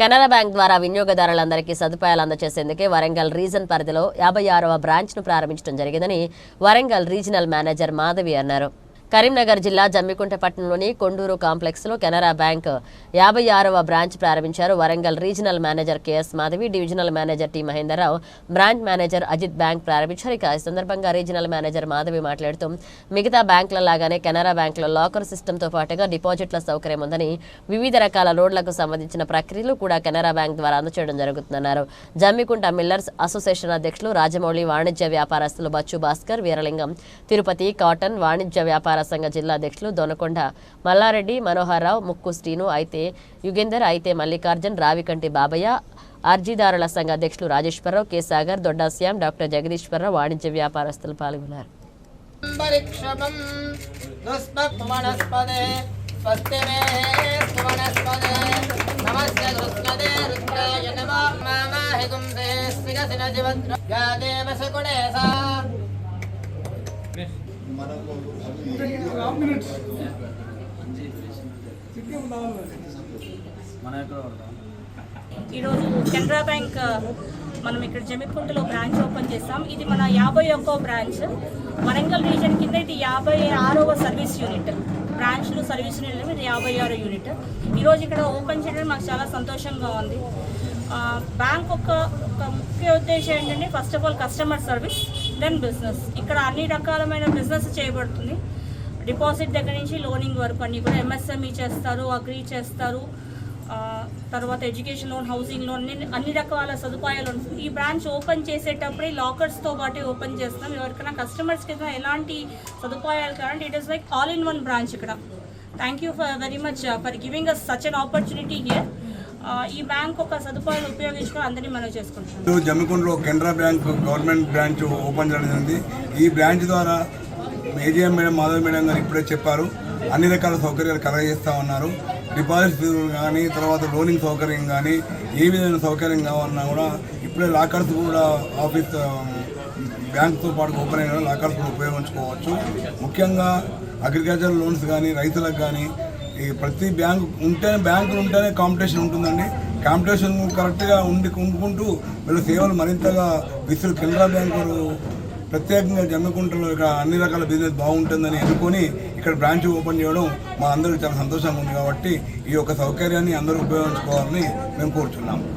Canara bank ద్వారా వినియోగదారులందరికీ సదుపాయాలు అందజేసేందుకే Warangal reason పరిధిలో యాభై ఆరవ బ్రాంచ్ను ప్రారంభించడం జరిగిందని వరంగల్ రీజనల్ మేనేజర్ మాధవి అన్నారు. కరీంనగర్ జిల్లా జమ్మికుంట పట్టణంలోని కొండూరు కాంప్లెక్స్లో కెనరా బ్యాంక్ యాభై ఆరవ బ్రాంచ్ ప్రారంభించారు. Warangal regional manager K S Madhavi divisional manager T Mahenderrao branch manager Ajit bank ప్రారంభించారు. ఇక ఈ సందర్భంగా రీజనల్ మేనేజర్ మాధవి మాట్లాడుతూ మిగతా బ్యాంకుల లాగానే కెనరా బ్యాంకులో లాకర్ సిస్టంతో పాటుగా డిపాజిట్ల సౌకర్యం ఉందని వివిధ రకాల రోడ్లకు సంబంధించిన ప్రక్రియలు కూడా కెనరా బ్యాంక్ ద్వారా అందచేయడం జరుగుతుందన్నారు. జమ్మికుంట మిల్లర్స్ అసోసియేషన్ అధ్యక్షులు రాజమౌళి వాణిజ్య వ్యాపారస్తులు బచ్చు భాస్కర్ వీరలింగం తిరుపతి కాటన్ వాణిజ్య వ్యాపార వ్యాపార సంఘ జిల్లా అధ్యక్షులు దొనకొండ మల్లారెడ్డి మనోహర్రావు ముక్కు శ్రీను అయితే యుగేందర్ అయితే మల్లికార్జున్ రావికంటి బాబయ్య అర్జీదారుల సంఘ అధ్యక్షులు రాజేశ్వరరావు కె సాగర్ దొడ్డాశ్యాం డాక్టర్ జగదీశ్వరరావు వాణిజ్య వ్యాపారస్తులు పాల్గొన్నారు. ఈరోజు కెనరా బ్యాంక్ మనం ఇక్కడ జమికుంటలో బ్రాంచ్ ఓపెన్ చేస్తాం. ఇది మన యాభై ఒక్కో బ్రాంచ్. వరంగల్ రీజన్ కింద ఇది యాభై ఆరవ సర్వీస్ యూనిట్. బ్రాంచ్లు సర్వీస్ యూనిట్ ఇది యాభై ఆరో యూనిట్. ఈరోజు ఇక్కడ ఓపెన్ చేయడం మాకు చాలా సంతోషంగా ఉంది. బ్యాంక్ ఒక ముఖ్య ఉద్దేశం ఏంటంటే first of all customer service then business. ఇక్కడ అన్ని రకాలమైన బిజినెస్ చేయబడుతుంది. డిపాజిట్ దగ్గర నుంచి లోనింగ్ వరకు అన్ని కూడా ఎంఎస్ఎంఈ చేస్తారు అగ్రీ చేస్తారు. తర్వాత ఎడ్యుకేషన్ లోన్ హౌసింగ్ లోన్ అన్ని అన్ని రకాల సదుపాయాలు ఉంటుంది. ఈ బ్రాంచ్ ఓపెన్ చేసేటప్పుడే లాకర్స్తో పాటు ఓపెన్ చేస్తాం ఎవరికైనా కస్టమర్స్కి ఏదైనా ఎలాంటి సదుపాయాలు కావాలంటే it is like all in one branch ఇక్కడ. Thank you for very much for giving us such an opportunity here ఈ బ్యాంక్ ఒక సదుపాయాలు ఉపయోగించుకొని అందరినీ మనం చేసుకుంటున్నాం. జమ్మికుండలో Canara bank government branch open చేయడం జరిగింది. ఈ బ్రాంచ్ ద్వారా ఏజీఎం మేడం మాధవ్ మేడం గారు ఇప్పుడే చెప్పారు అన్ని రకాల సౌకర్యాలు కలగజేస్తూ ఉన్నారు. డిపాజిట్ కానీ తర్వాత లోనింగ్ సౌకర్యం కానీ ఏ విధమైన సౌకర్యం కావాలన్నా కూడా ఇప్పుడే లాకర్స్ కూడా ఆఫీస్ బ్యాంక్తో పాటు ఓపెన్ అయిన లాకర్స్ కూడా ఉపయోగించుకోవచ్చు. ముఖ్యంగా అగ్రికల్చర్ లోన్స్ కానీ రైతులకు కానీ ఈ ప్రతి బ్యాంకు ఉంటేనే బ్యాంకులు ఉంటేనే కాంపిటీషన్ ఉంటుందండి. కాంపిటీషన్ కరెక్ట్గా ఉండి ఉండుకుంటూ వీళ్ళ సేవలు మరింతగా విసులు కెనరా బ్యాంకు ప్రత్యేకంగా జమ్మికుంటలో ఇక్కడ అన్ని రకాల బిజినెస్ బాగుంటుందని ఎన్నుకొని ఇక్కడ బ్రాంచ్ ఓపెన్ చేయడం మా అందరూ చాలా సంతోషంగా ఉంది కాబట్టి ఈ యొక్క సౌకర్యాన్ని అందరూ ఉపయోగించుకోవాలని మేము కోరుచున్నాము.